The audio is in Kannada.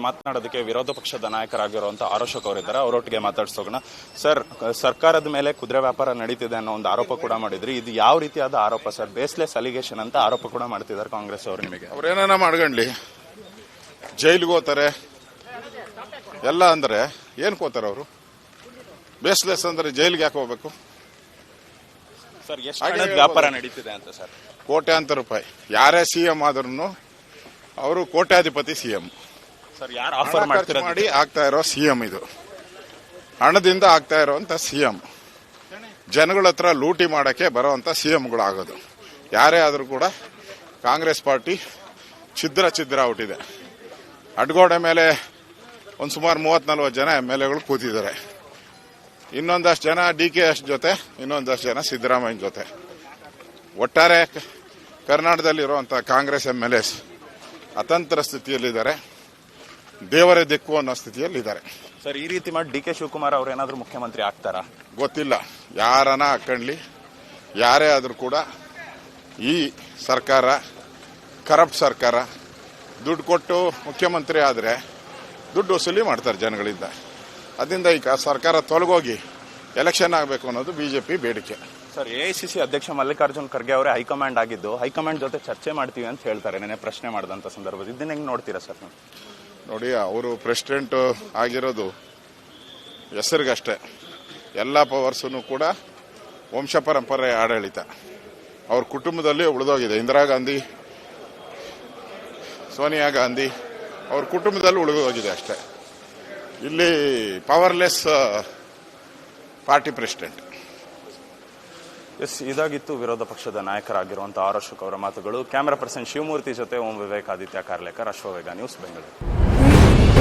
ಮಾತನಾಡೋದಕ್ಕೆ ವಿರೋಧ ಪಕ್ಷದ ನಾಯಕರಾಗಿರುವಂತಹ ಆರೋಶಕ್ ಅವರಿದ್ದಾರೆ. ಅವರೊಟ್ಟಿಗೆ ಮಾತಾಡ್ಸೋಣ. ಸರ್ ಸರ್ಕಾರದ ಮೇಲೆ ಕುದುರೆ ವ್ಯಾಪಾರ ನಡೀತಿದೆ ಅನ್ನೋ ಒಂದು ಆರೋಪ ಕೂಡ ಮಾಡಿದ್ರಿ. ಇದು ಯಾವ ರೀತಿಯಾದ ಆರೋಪ ಸರ್? ಬೇಸ್ಲೆಸ್ ಅಲಿಗೇಷನ್ ಅಂತ ಆರೋಪ ಕೂಡ ಮಾಡ್ತಿದ್ದಾರೆ ಕಾಂಗ್ರೆಸ್ ಅವರು ನಿಮಗೆ. ಅವ್ರೇನ ಮಾಡ್ಕೊಂಡ್ಲಿ ಜೈಲಿಗೆ ಹೋಗ್ತಾರೆ. ಎಲ್ಲ ಅಂದ್ರೆ ಏನ್ ಕೋತಾರೆ ಅವರು? ಬೇಸ್ಲೆಸ್ ಅಂದ್ರೆ ಜೈಲಿಗೆ ಯಾಕೆ ಹೋಗ್ಬೇಕು? ಸರ್ ಎಷ್ಟು. ವ್ಯಾಪಾರ ನಡೀತಿದೆ ಅಂತ ಸರ್? ಕೋಟ್ಯಾಂತರ ರೂಪಾಯಿ. ಯಾರೇ ಸಿ ಎಂ ಆದ್ರೂ ಅವರು ಕೋಟ್ಯಾಧಿಪತಿ ಸಿ ಎಂ. ಸರ್ ಯಾರು ಆಫರ್ ಮಾಡ್ತಿರೋದು ಮಾಡಿ ಆಗ್ತಾ ಇರೋ ಸಿ ಎಂ ಇದು. ಹಣದಿಂದ ಆಗ್ತಾ ಇರುವಂತ ಸಿ ಎಂ ಜನಗಳ ಹತ್ರ ಲೂಟಿ ಮಾಡಕ್ಕೆ ಬರುವಂತ ಸಿ ಎಂಗಳು ಆಗೋದು ಯಾರೇ ಆದರೂ ಕೂಡ ಕಾಂಗ್ರೆಸ್ ಪಾರ್ಟಿ ಛಿದ್ರ ಛಿದ್ರ ಹುಟ್ಟಿದೆ. ಅಡ್ಗೋಡೆ ಮೇಲೆ ಒಂದು ಸುಮಾರು ಮೂವತ್ ನಲ್ವತ್ತು ಜನ ಎಂ ಎಲ್ ಎಗಳು ಕೂತಿದ್ದಾರೆ. ಇನ್ನೊಂದಷ್ಟು ಜನ ಡಿ ಕೆ ಎಸ್ ಜೊತೆ ಇನ್ನೊಂದಷ್ಟು ಜನ ಸಿದ್ದರಾಮಯ್ಯ ಜೊತೆ. ಒಟ್ಟಾರೆ ಕರ್ನಾಟಕದಲ್ಲಿರುವಂತಹ ಕಾಂಗ್ರೆಸ್ ಎಂ ಎಲ್ ಎಸ್ ಅತಂತ್ರ ಸ್ಥಿತಿಯಲ್ಲಿದ್ದಾರೆ. ದೇವರೇ ದಿಕ್ಕು ಅನ್ನೋ ಸ್ಥಿತಿಯಲ್ಲಿದ್ದಾರೆ ಸರ್ ಈ ರೀತಿ ಮಾಡಿ ಡಿ ಕೆ ಶಿವಕುಮಾರ್ ಅವ್ರು ಏನಾದರೂ ಮುಖ್ಯಮಂತ್ರಿ ಆಗ್ತಾರಾ? ಗೊತ್ತಿಲ್ಲ. ಯಾರನ್ನ ಹಾಕಣ್ಲಿ? ಯಾರೇ ಆದ್ರೂ ಕೂಡ ಈ ಸರ್ಕಾರ ಕರಪ್ಟ್ ಸರ್ಕಾರ ದುಡ್ಡು ಕೊಟ್ಟು ಮುಖ್ಯಮಂತ್ರಿ ಆದರೆ ದುಡ್ಡು ವಸೂಲಿ ಮಾಡ್ತಾರೆ ಜನಗಳಿಂದ. ಅದರಿಂದ ಈಗ ಸರ್ಕಾರ ತೊಲಗೋಗಿ ಎಲೆಕ್ಷನ್ ಆಗಬೇಕು ಅನ್ನೋದು ಬಿಜೆಪಿ ಬೇಡಿಕೆ. ಸರ್ ಎ ಸಿ ಸಿ ಅಧ್ಯಕ್ಷ ಮಲ್ಲಿಕಾರ್ಜುನ್ ಖರ್ಗೆ ಅವರೇ ಹೈಕಮಾಂಡ್ ಆಗಿದ್ದು ಹೈಕಮಾಂಡ್ ಜೊತೆ ಚರ್ಚೆ ಮಾಡ್ತೀವಿ ಅಂತ ಹೇಳ್ತಾರೆ. ನೆನೆ ಪ್ರಶ್ನೆ ಮಾಡಿದಂಥ ಸಂದರ್ಭದಲ್ಲಿ. ಇದನ್ನ ಹೆಂಗೆ ನೋಡ್ತೀರಾ ಸರ್ ನೀವು? ನೋಡಿ, ಅವರು ಪ್ರೆಸಿಡೆಂಟ್ ಆಗಿರೋದು ಹೆಸರಿಗಷ್ಟೇ. ಎಲ್ಲ ಪವರ್ಸೂ ಕೂಡ ವಂಶ ಪರಂಪರೆ ಆಡಳಿತ. ಅವ್ರ ಕುಟುಂಬದಲ್ಲಿ ಉಳಿದೋಗಿದೆ. ಇಂದಿರಾ ಗಾಂಧಿ, ಸೋನಿಯಾ ಗಾಂಧಿ, ಅವ್ರ ಕುಟುಂಬದಲ್ಲಿ ಉಳಿದೋಗಿದೆ ಅಷ್ಟೇ. ಇಲ್ಲಿ ಪವರ್ಲೆಸ್ ಪಾರ್ಟಿ ಪ್ರೆಸಿಡೆಂಟ್ ಎಸ್, ಇದಾಗಿತ್ತು ವಿರೋಧ ಪಕ್ಷದ ನಾಯಕರಾಗಿರುವಂತಹ ಆರ್ ಅಶೋಕ್ ಅವರ ಮಾತುಗಳು. ಕ್ಯಾಮರಾ ಪರ್ಸನ್ ಶಿವಮೂರ್ತಿ ಜೊತೆ ಓಂ ವಿವೇಕ್ ಆದಿತ್ಯ ಕಾರ್ಲೇಕರ್ ಅಶ್ವವೇಗ ನ್ಯೂಸ್ ಬೆಂಗಳೂರು.